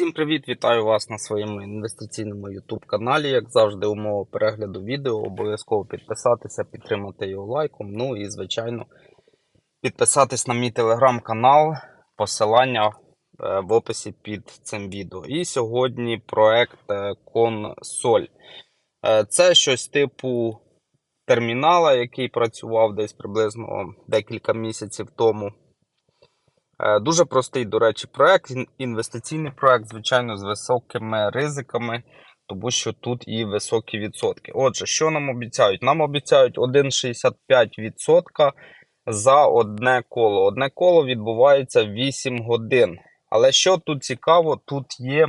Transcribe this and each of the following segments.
Всім привіт! Вітаю вас на своєму інвестиційному YouTube каналі. Як завжди, умова перегляду відео. Обов'язково підписатися, підтримати його лайком. Ну і, звичайно, підписатись на мій телеграм-канал. Посилання е, в описі під цим відео. І сьогодні проект е, консоль. Е, Це щось типу термінала, який працював десь приблизно декілька місяців тому. Е, Дуже простий, до речі, проект, інвестиційний проект, звичайно, з високими ризиками, тому що тут і високі відсотки. Отже, що нам обіцяють? Нам обіцяють 1,65% за одне коло. Одне коло відбувається 8 годин. Але що тут цікаво, тут є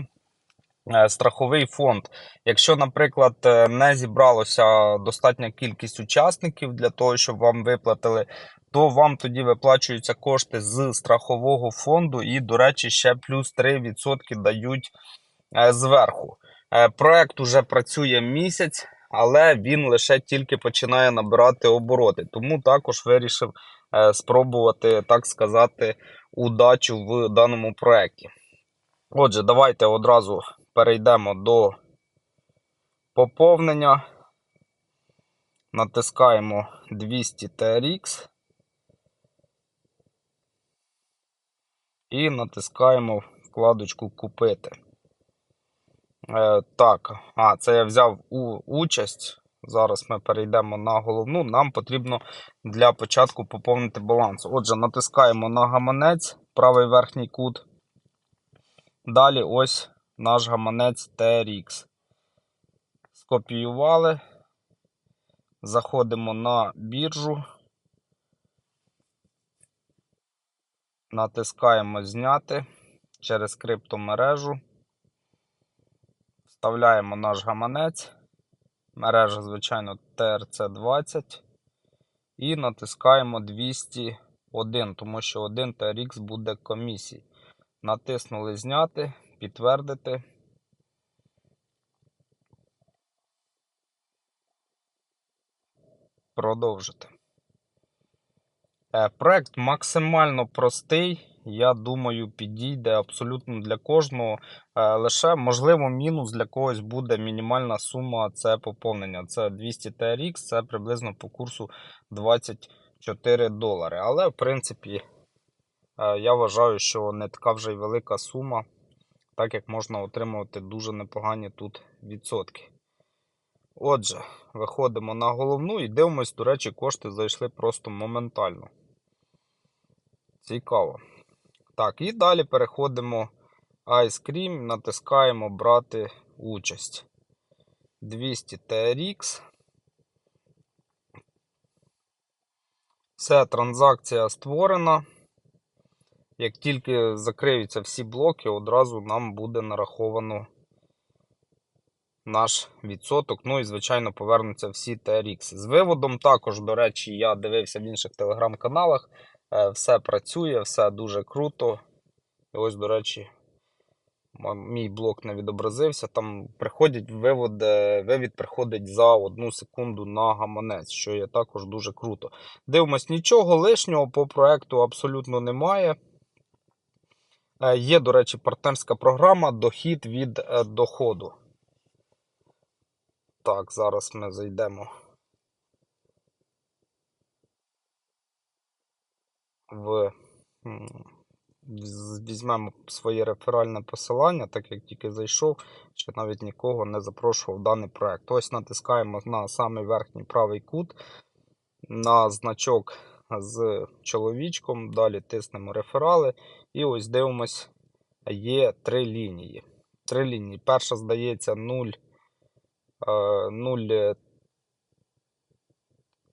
страховий фонд. Якщо, наприклад, е, не зібралося достатня кількість учасників для того, щоб вам виплатили то вам тоді виплачуються кошти з страхового фонду, і, до речі, ще плюс 3% дають е, зверху. Е, Проект уже працює місяць, але він лише тільки починає набирати обороти. Тому також вирішив е, спробувати, так сказати, удачу в даному проекті. Отже, давайте одразу перейдемо до поповнення. Натискаємо 200 TRX. і натискаємо вкладочку Купити. Е, так, а, це я взяв у, участь. Зараз ми перейдемо на головну. Нам потрібно для початку поповнити баланс. Отже, натискаємо на гаманець, правий верхній кут. Далі ось наш гаманець TRX. Скопіювали. Заходимо на біржу. Натискаємо зняти через криптомережу. Вставляємо наш гаманець. Мережа, звичайно, TRC20. І натискаємо 201, тому що 1 TRX буде комісій. Натиснули зняти, підтвердити. Продовжити. Е, Проект максимально простий. Я думаю, підійде абсолютно для кожного. Е, Лише, можливо, мінус для когось буде мінімальна сума це поповнення. Це 200 TRX, це приблизно по курсу 24 долари. Але, в принципі, е, я вважаю, що не така вже й велика сума, так як можна отримувати дуже непогані тут відсотки. Отже, виходимо на головну і дивимось, до речі, кошти зайшли просто моментально. Цікаво. Так, і далі переходимо Ice Cream, натискаємо брати участь. 200 TRX. Все, транзакція створена. Як тільки закриються всі блоки, одразу нам буде нараховано наш відсоток. Ну і, звичайно, повернуться всі TRX. З виводом також, до речі, я дивився в інших телеграм-каналах. Е, Все працює, все дуже круто. І ось, до речі, мій блок не відобразився. Там приходять вивод, е, вивід приходить за одну секунду на гаманець, що є також дуже круто. Дивимось, нічого лишнього по проекту абсолютно немає. Е, Є, до речі, партнерська програма Дохід від е, доходу. Так, зараз ми зайдемо в. Візьмемо своє реферальне посилання, так як тільки зайшов, ще навіть нікого не запрошував даний проект. Ось натискаємо на самий верхній правий кут, на значок з чоловічком, далі тиснемо реферали, і ось дивимось, є три лінії. Три лінії. Перша здається 0. е, 0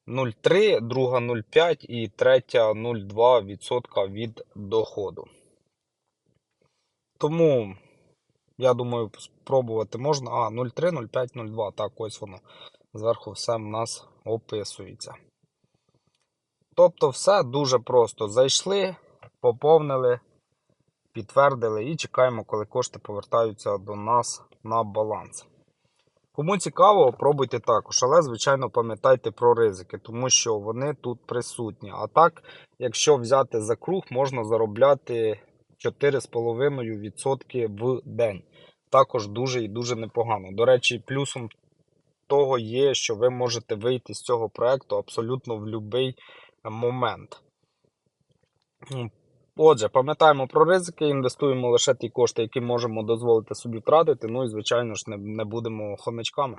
0,3, друга 0,5 і третя 0,2% від доходу. Тому, я думаю, спробувати можна. А, 0,3, 0,5, 0,2. Так, ось воно. Зверху все в нас описується. Тобто, все дуже просто. Зайшли, поповнили, підтвердили і чекаємо, коли кошти повертаються до нас на баланс. Кому цікаво, пробуйте також, але, звичайно, пам'ятайте про ризики, тому що вони тут присутні. А так, якщо взяти за круг, можна заробляти 4,5% в день. Також дуже і дуже непогано. До речі, плюсом того є, що ви можете вийти з цього проекту абсолютно в будь-який момент. Отже, пам'ятаємо про ризики, інвестуємо лише ті кошти, які можемо дозволити собі втратити. Ну і, звичайно ж, не, будемо хомячками.